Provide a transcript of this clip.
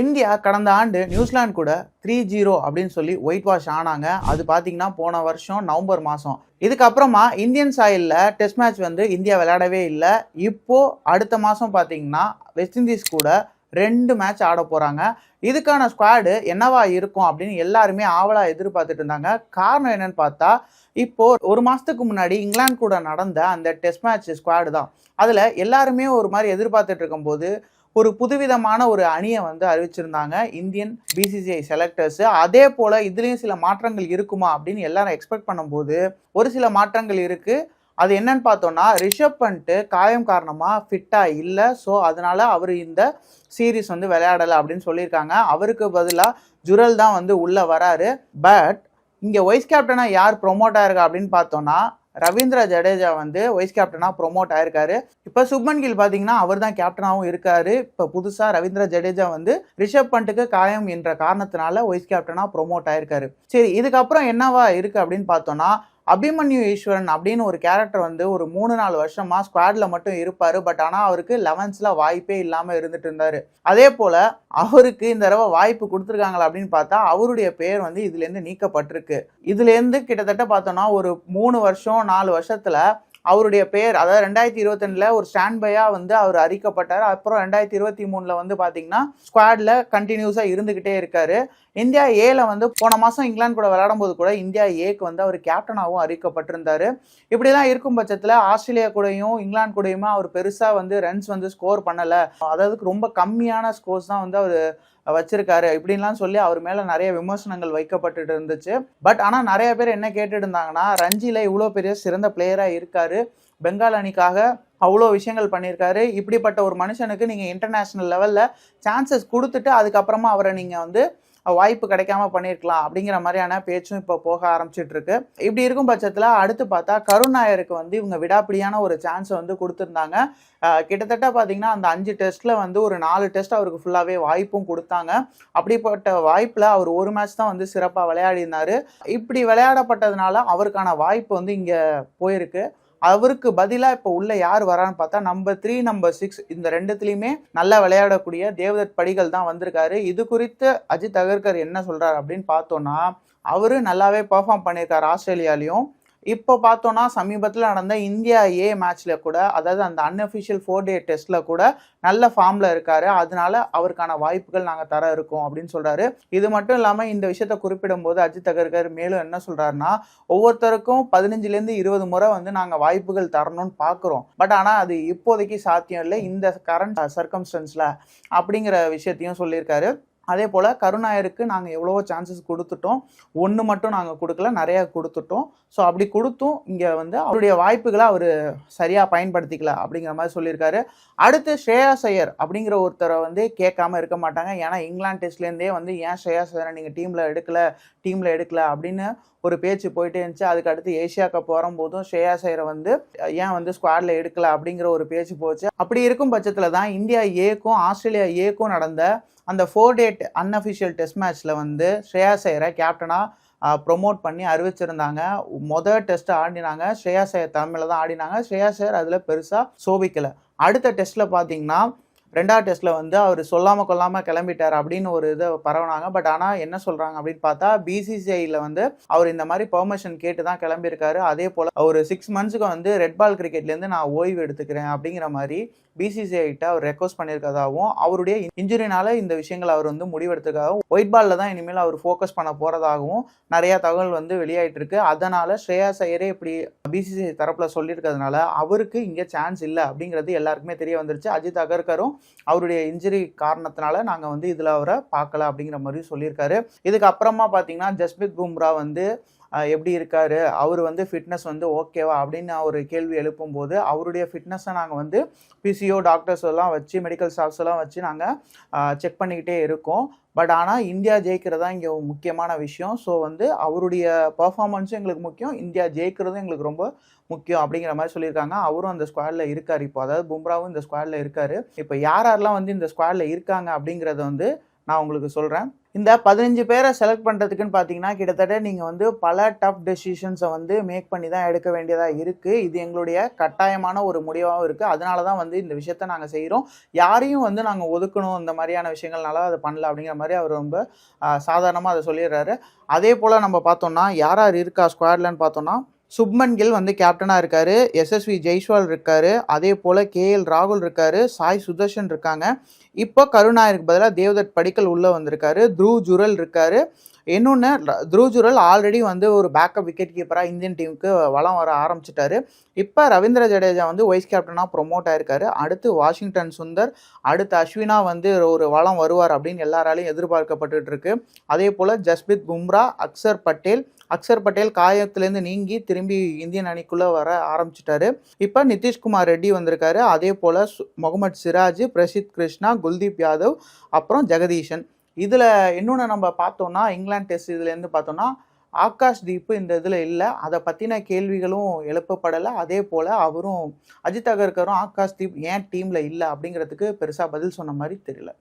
India கடந்த ஆண்டு New Zealand கூட த்ரீ ஜீரோ அப்படின்னு சொல்லி ஒயிட் வாஷ் ஆனாங்க. அது பார்த்தீங்கன்னா போன வருஷம் நவம்பர் மாதம் இதுக்கப்புறமா இந்தியன் சாயிலில் டெஸ்ட் மேட்ச் வந்து இந்தியா விளையாடவே இல்லை. இப்போ அடுத்த மாதம் பார்த்தீங்கன்னா வெஸ்ட் இண்டீஸ் கூட ரெண்டு மேட்ச் ஆட போகிறாங்க இதுக்கான ஸ்குவாடு என்னவா இருக்கும் அப்படின்னு எல்லாருமே ஆவலாக எதிர்பார்த்துட்டு இருந்தாங்க. காரணம் என்னன்னு பார்த்தா இப்போ ஒரு மாதத்துக்கு முன்னாடி இங்கிலாந்து கூட நடந்த அந்த டெஸ்ட் மேட்ச் ஸ்குவாடு தான். அதில் எல்லாருமே ஒரு மாதிரி எதிர்பார்த்துட்டு இருக்கும்போது ஒரு புதுவிதமான ஒரு அணியை வந்து அறிவிச்சிருந்தாங்க. இந்தியன் பிசிசிஐ செலக்டர்ஸ் அதே போல் இதுலேயும் சில மாற்றங்கள் இருக்குமா அப்படின்னு எல்லாரும் எக்ஸ்பெக்ட் பண்ணும்போது ஒரு சில மாற்றங்கள் இருக்குது அது என்னன்னு பார்த்தோம்னா ரிஷப் பண்ணிட்டு காயம் காரணமாக ஃபிட்டாக இல்லை. ஸோ அதனால அவர் இந்த சீரீஸ் வந்து விளையாடலை அப்படின்னு சொல்லியிருக்காங்க. அவருக்கு பதிலாக ஜுரல் தான் வந்து உள்ளே வராரு. பட் இங்கே வைஸ் கேப்டனாக யார் ப்ரொமோட் ஆயிருக்கா அப்படின்னு பார்த்தோன்னா ரவீந்திர ஜடேஜா வந்து வைஸ் கேப்டனாக ப்ரொமோட் ஆயிருக்காரு. இப்போ சுப்மன் கில் பார்த்தீங்கன்னா அவர் தான் கேப்டனாகவும் இருக்காரு. இப்போ புதுசாக ரவீந்திர ஜடேஜா வந்து ரிஷப் பண்ட்டுக்கு காயம் என்ற காரணத்தினால வைஸ் கேப்டனாக ப்ரொமோட் ஆயிருக்காரு. சரி இதுக்கப்புறம் என்னவா இருக்குது அப்படின்னு பார்த்தோன்னா அபிமன்யு ஈஸ்வரன் அப்படின்னு ஒரு கேரக்டர் வந்து ஒரு மூணு நாலு வருஷமா ஸ்குவாட்ல மட்டும் இருப்பாரு. பட் ஆனால் அவருக்கு லெவன்ஸ்ல வாய்ப்பே இல்லாமல் இருந்துட்டு இருந்தாரு. அதே போல அவருக்கு இந்த தடவை வாய்ப்பு கொடுத்துருக்காங்களா அப்படின்னு பார்த்தா அவருடைய பெயர் வந்து இதுலேருந்து நீக்கப்பட்டிருக்கு. இதுலேருந்து கிட்டத்தட்ட பார்த்தோம்னா ஒரு மூணு வருஷம் நாலு வருஷத்துல அவருடைய பெயர் அதாவது ரெண்டாயிரத்தி இருபத்தெண்டில் ஒரு ஸ்டாண்ட் பையாக வந்து அவர் அறிக்கப்பட்டார் அப்புறம் ரெண்டாயிரத்தி இருபத்தி மூணில் வந்து பார்த்தீங்கன்னா ஸ்குவாடில் கண்டினியூஸாக இருந்துக்கிட்டே இருக்கார். இந்தியா ஏல வந்து போன மாதம் இங்கிலாந்து கூட விளையாடும் போது கூட இந்தியா ஏக்கு வந்து அவர் கேப்டனாகவும் அறிவிக்கப்பட்டிருந்தாரு இப்படிலாம் இருக்கும் பட்சத்தில் ஆஸ்திரேலியா கூடயும் இங்கிலாந்து கூடயுமே அவர் பெருசாக வந்து ரன்ஸ் வந்து ஸ்கோர் பண்ணலை. அதாவது ரொம்ப கம்மியான ஸ்கோர்ஸ் தான் வந்து அவர் வச்சிருக்காரு. இப்படின்லாம் சொல்லி அவர் மேலே நிறைய விமர்சனங்கள் வைக்கப்பட்டுட்டு இருந்துச்சு. பட் ஆனால் நிறைய பேர் என்ன கேட்டுட்டு இருந்தாங்கன்னா ரஞ்சியில் இவ்வளோ பெரிய சிறந்த பிளேயராக இருக்காரு. பெங்கால் அணிக்காக அவ்வளோ விஷயங்கள் பண்ணியிருக்காரு. இப்படிப்பட்ட ஒரு மனுஷனுக்கு நீங்கள் இன்டர்நேஷ்னல் லெவலில் சான்சஸ் கொடுத்துட்டு அதுக்கப்புறமா அவரை நீங்கள் வந்து வாய்ப்பு கிடைக்காம பண்ணியிருக்கலாம் அப்படிங்கிற மாதிரியான பேச்சும் இப்போ போக ஆரம்பிச்சிட்டு இருக்கு இப்படி இருக்கும் பட்சத்தில் அடுத்து பார்த்தா கருண் நாயருக்கு வந்து இவங்க விடாப்பிடியான ஒரு சான்ஸை வந்து கொடுத்துருந்தாங்க. கிட்டத்தட்ட பார்த்தீங்கன்னா அந்த அஞ்சு டெஸ்ட்டில் வந்து ஒரு நாலு டெஸ்ட் அவருக்கு ஃபுல்லாகவே வாய்ப்பும் கொடுத்தாங்க. அப்படிப்பட்ட வாய்ப்பில் அவர் ஒரு மேட்ச் தான் வந்து சிறப்பாக விளையாடினார் இப்படி விளையாடப்பட்டதுனால அவருக்கான வாய்ப்பு வந்து இங்கே போயிருக்கு. அவருக்கு பதிலாக இப்போ உள்ள யார் வரான்னு பார்த்தா நம்பர் த்ரீ நம்பர் சிக்ஸ் இந்த ரெண்டுத்துலேயுமே நல்லா விளையாடக்கூடிய தேவதத் படிகள் தான் வந்திருக்காரு. இது குறித்து அஜித் அகர்கர் என்ன சொல்கிறார் அப்படின்னு பார்த்தோன்னா அவரு நல்லாவே பெர்ஃபார்ம் பண்ணியிருக்காரு ஆஸ்திரேலியாலையும். இப்போ பார்த்தோன்னா சமீபத்தில் நடந்த இந்தியா ஏ மேட்ச்சில் கூட அதாவது அந்த அன்அஃபிஷியல் ஃபோர் டே டெஸ்ட்டில் கூட நல்ல ஃபார்மில் இருக்கார். அதனால அவருக்கான வாய்ப்புகள் நாங்கள் தர இருக்கோம் அப்படின்னு சொல்கிறாரு இது மட்டும் இல்லாமல் இந்த விஷயத்த குறிப்பிடும்போது அஜித் அகர்கர் மேலும் என்ன சொல்கிறாருன்னா ஒவ்வொருத்தருக்கும் பதினஞ்சுலேருந்து இருபது முறை வந்து நாங்கள் வாய்ப்புகள் தரணும்னு பார்க்குறோம் பட் ஆனால் அது இப்போதைக்கு சாத்தியம் இல்லை. இந்த கரண்ட் சர்க்கம்ஸ்டன்ஸில் அப்படிங்கிற விஷயத்தையும் சொல்லியிருக்காரு. அதே போல் கருணாயருக்கு நாங்கள் எவ்வளவோ சான்சஸ் கொடுத்துட்டோம். ஒன்று மட்டும் நாங்கள் கொடுக்கல நிறையா கொடுத்துட்டோம். ஸோ அப்படி கொடுத்தும் இங்கே வந்து அவருடைய வாய்ப்புகளை அவர் சரியாக பயன்படுத்திக்கல அப்படிங்கிற மாதிரி சொல்லியிருக்காரு. அடுத்து ஸ்ரேயா ஐயர் அப்படிங்கிற ஒருத்தரை வந்து கேட்காம இருக்க மாட்டாங்க. ஏன்னா இங்கிலாந்து டெஸ்ட்லேருந்தே வந்து ஏன் ஸ்ரேயா சையரை நீங்கள் டீமில் எடுக்கல டீமில் எடுக்கல? அப்படின்னு ஒரு பேச்சு போயிட்டே இருந்துச்சு. அதுக்கு அடுத்து ஏஷியா கப் வரும்போதும் ஸ்ரேயா சைரை வந்து ஏன் வந்து ஸ்குவாடில் எடுக்கல? அப்படிங்கிற ஒரு பேச்சு போச்சு. அப்படி இருக்கும் பட்சத்தில் தான் இந்தியா ஏக்கும் ஆஸ்திரேலியா ஏக்கும் நடந்த அந்த ஃபோர் டேட் அன்அஃபிஷியல் டெஸ்ட் மேட்ச்சில் வந்து ஸ்ரேயா சைரை கேப்டனாக ப்ரொமோட் பண்ணி அறிவிச்சிருந்தாங்க. மொதல் டெஸ்ட் ஆடினாங்க. ஸ்ரேயா ஐயர் தலைமையில் தான் ஆடினாங்க. ஸ்ரேயா ஐயர் அதில் பெருசாக சோபிக்கலை. அடுத்த டெஸ்ட்டில் பார்த்தீங்கன்னா ரெண்டாவது டெஸ்ட்டில் வந்து அவர் சொல்லாமல் கொல்லாமல் கிளம்பிட்டார் அப்படின்னு ஒரு இதை பரவுனாங்க. பட் ஆனால் என்ன சொல்கிறாங்க அப்படின்னு பார்த்தா பிசிசிஐயில் வந்து அவர் இந்த மாதிரி பெர்மிஷன் கேட்டு தான் கிளம்பியிருக்காரு. அதே போல் ஒரு சிக்ஸ் மந்த்ஸுக்கு வந்து ரெட் பால் கிரிக்கெட்லேருந்து நான் ஓய்வு எடுத்துக்கிறேன் அப்படிங்கிற மாதிரி பிசிசிஐட்ட அவர் ரெக்வஸ்ட் பண்ணியிருக்கதாகவும் அவருடைய இன்ஜுரினால இந்த விஷயங்கள் அவர் வந்து முடிவெடுத்ததாகவும் ஒயிட் பாலில் தான் இனிமேல் அவர் ஃபோக்கஸ் பண்ண போகிறதாகவும் நிறையா தகவல் வந்து வெளியாயிட்டு இருக்கு. அதனால ஸ்ரேயாஸ் ஐயரே இப்படி பிசிசிஐ தரப்பில் சொல்லியிருக்கிறதுனால அவருக்கு இங்கே சான்ஸ் இல்லை அப்படிங்கிறது எல்லாருக்குமே தெரிய வந்துருச்சு. அஜித் அகர்கரும் அவருடைய இன்ஜுரி காரணத்தினால நாங்கள் வந்து இதில் அவரை பார்க்கல அப்படிங்கிற மாதிரி சொல்லியிருக்காரு. இதுக்கு அப்புறமா பார்த்தீங்கன்னா ஜஸ்பித் பும்ரா வந்து எப்படி இருக்காரு? அவர் வந்து ஃபிட்னஸ் வந்து ஓகேவா அப்படின்னு ஒரு கேள்வி எழுப்பும்போது அவருடைய ஃபிட்னஸை நாங்கள் வந்து பிசிஓ டாக்டர்ஸ் எல்லாம் வச்சு மெடிக்கல் ஸ்டாஃப்ஸ் எல்லாம் வச்சு நாங்கள் செக் பண்ணிக்கிட்டே இருக்கோம். பட் ஆனால் இந்தியா ஜெயிக்கிறதா இங்கே முக்கியமான விஷயம். ஸோ வந்து அவருடைய பர்ஃபார்மன்ஸும் எங்களுக்கு முக்கியம். இந்தியா ஜெயிக்கிறதும் எங்களுக்கு ரொம்ப முக்கியம் அப்படிங்கிற மாதிரி சொல்லியிருக்காங்க. அவரும் அந்த ஸ்குவாடில் இருக்கார் இப்போ. அதாவது பும்ராவும் இந்த ஸ்குவாடில் இருக்கார். இப்போ யார் யாரெல்லாம் வந்து இந்த ஸ்குவாடில் இருக்காங்க அப்படிங்கிறத வந்து நான் உங்களுக்கு சொல்கிறேன் இந்த பதினஞ்சு பேரை செலக்ட் பண்ணுறதுக்குன்னு பார்த்தீங்கன்னா கிட்டத்தட்ட நீங்கள் வந்து பல டஃப் டெசிஷன்ஸை வந்து மேக் பண்ணி தான் எடுக்க வேண்டியதாக இருக்குது இது எங்களுடைய கட்டாயமான ஒரு முடிவாகவும் இருக்குது அதனால தான் வந்து இந்த விஷயத்த நாங்கள் செய்கிறோம் யாரையும் வந்து நாங்கள் ஒதுக்கணும் இந்த மாதிரியான விஷயங்கள்னால அதை பண்ணல அப்படிங்கிற மாதிரி அவர் ரொம்ப சாதாரணமாக அதை சொல்லிடுறாரு. அதே போல் நம்ம பார்த்தோம்னா யார் யார் இருக்கா ஸ்குவாட்லன்னு பார்த்தோம்னா சுப்மன் கில் வந்து கேப்டனாக இருக்கார். எஸ்எஸ்வி ஜெய்ஸ்வால் இருக்கார். அதே போல் கேஎல் ராகுல் இருக்கார். சாய் சுதர்ஷன் இருக்காங்க. இப்போ கருணாயருக்கு பதிலாக தேவதத் படிக்கல் உள்ளே வந்திருக்காரு. த்ரூ ஜுரல் இருக்கார். இன்னொன்று த்ரூ ஜுரல் ஆல்ரெடி வந்து ஒரு பேக்கப் விக்கெட் கீப்பராக இந்தியன் டீமுக்கு வளம் வர ஆரம்பிச்சிட்டாரு. இப்போ ரவீந்திர ஜடேஜா வந்து வைஸ் கேப்டனாக ப்ரொமோட் ஆயிருக்காரு. அடுத்து வாஷிங்டன் சுந்தர் அடுத்து அஸ்வினா வந்து ஒரு வளம் வருவார் அப்படின்னு எல்லாராலையும் எதிர்பார்க்கப்பட்டு இருக்கு. அதே போல் ஜஸ்பித் பும்ரா அக்சர் பட்டேல் அக்சர் பட்டேல் காயத்துலேருந்து நீங்கி திரும்பி இந்தியன் அணிக்குள்ளே வர ஆரம்பிச்சிட்டாரு. இப்போ நிதிஷ்குமார் ரெட்டி வந்திருக்காரு. அதே போல் முகமது சிராஜ் பிரசித் கிருஷ்ணா குல்தீப் யாதவ் அப்புறம் ஜெகதீஷன். இதில் இன்னொன்று நம்ம பார்த்தோம்னா இங்கிலாந்து டெஸ்ட் இதுலேருந்து பார்த்தோம்னா ஆகாஷ் தீப்பு இந்த இதில் இல்லை. அதை பற்றின கேள்விகளும் எழுப்பப்படலை. அதே போல் அவரும் அஜித் அகர்கரும் ஆகாஷ் தீப் ஏன் டீமில் இல்லை அப்படிங்கிறதுக்கு பெருசாக பதில் சொன்ன மாதிரி தெரியல.